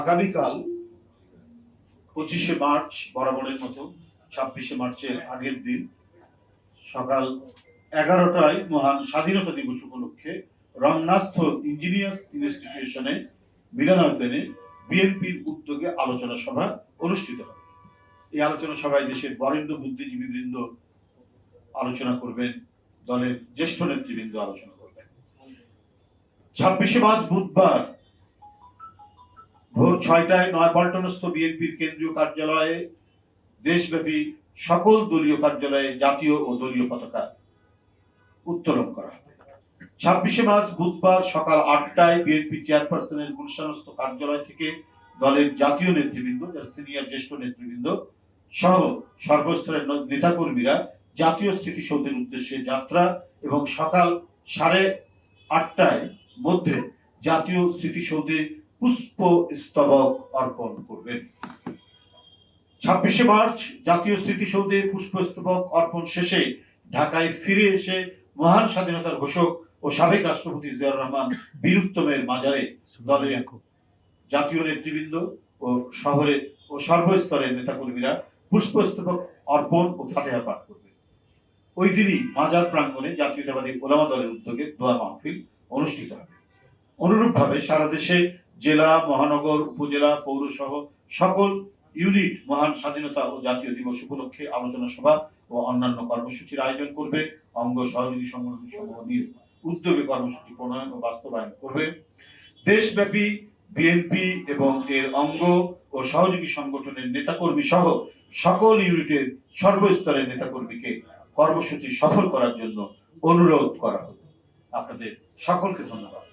আগামীকাল পঁচিশে মার্চ বরাবরের মতো, ছাব্বিশে মার্চের আগের দিন সকাল এগারোটায় মহান স্বাধীনতা দিবস উপলক্ষে রমনাস্থ ইঞ্জিনিয়ার্স ইনস্টিটিউশনে মিলনায়তনে বিএনপির উদ্যোগে আলোচনা সভা অনুষ্ঠিত হবে। এই আলোচনা সভায় দেশের বরেণ্য বুদ্ধিজীবী বৃন্দ আলোচনা করবেন, দলের জ্যেষ্ঠ নেতৃবৃন্দ আলোচনা করবেন। ছাব্বিশে মার্চ বুধবার ভোর ছয়টায় নয়াপল্টনস্থ বিএনপির কেন্দ্রীয় কার্যালয়ে দেশব্যাপী সকল দলীয় কার্যালয়ে জাতীয় ও দলীয় পতাকা উত্তোলন করা হবে। ছাব্বিশে মার্চ বুধবার সকাল আটটায় বিএনপি চেয়ারপারসনের গুলশানস্থ কার্যালয় থেকে দলের জাতীয় নেতৃবৃন্দ, যারা সিনিয়র জ্যেষ্ঠ নেতৃবৃন্দ সহ সর্বস্তরের নেতাকর্মীরা জাতীয় স্মৃতিসৌধের উদ্দেশ্যে যাত্রা এবং সকাল সাড়ে আটটায় মধ্যে জাতীয় স্মৃতিসৌধে পুষ্প স্তবক অর্পণ করবেন। ছাব্বিশে মার্চ, জাতীয় স্মৃতিসৌধে পুষ্পস্তবক অর্পণ শেষে ঢাকায় ফিরে এসে মহান স্বাধীনতার ঘোষক ও সাবেক রাষ্ট্রপতি জিয়াউর রহমান বীরুত্তমের মাজারে দলের জাতীয় নেতৃবৃন্দ ও শহরে ও সর্বস্তরের নেতাকর্মীরা পুষ্পস্তবক অর্পণ ও ফাতেহা পাঠ করবে ওই দিনই মাজার প্রাঙ্গণে জাতীয়তাবাদী ওলামা দলের উদ্যোগে দোয়া মাহফিল অনুষ্ঠিত হবে। অনুরূপভাবে সারা দেশে জেলা, মহানগর, উপজেলা, পৌরসহ সকল ইউনিট মহান স্বাধীনতা ও জাতীয় দিবস উপলক্ষে আলোচনা সভা ও অন্যান্য কর্মসূচির আয়োজন করবে। অঙ্গ সহযোগী সংগঠন সমূহ নিজ উদ্যোগে কর্মসূচি প্রণয়ন ও বাস্তবায়ন করবে। দেশব্যাপী বিএনপি এবং এর অঙ্গ ও সহযোগী সংগঠনের নেতাকর্মী সহ সকল ইউনিটের সর্বস্তরের নেতাকর্মীকে কর্মসূচি সফল করার জন্য অনুরোধ করা হবে আপনাদের সকলকে ধন্যবাদ।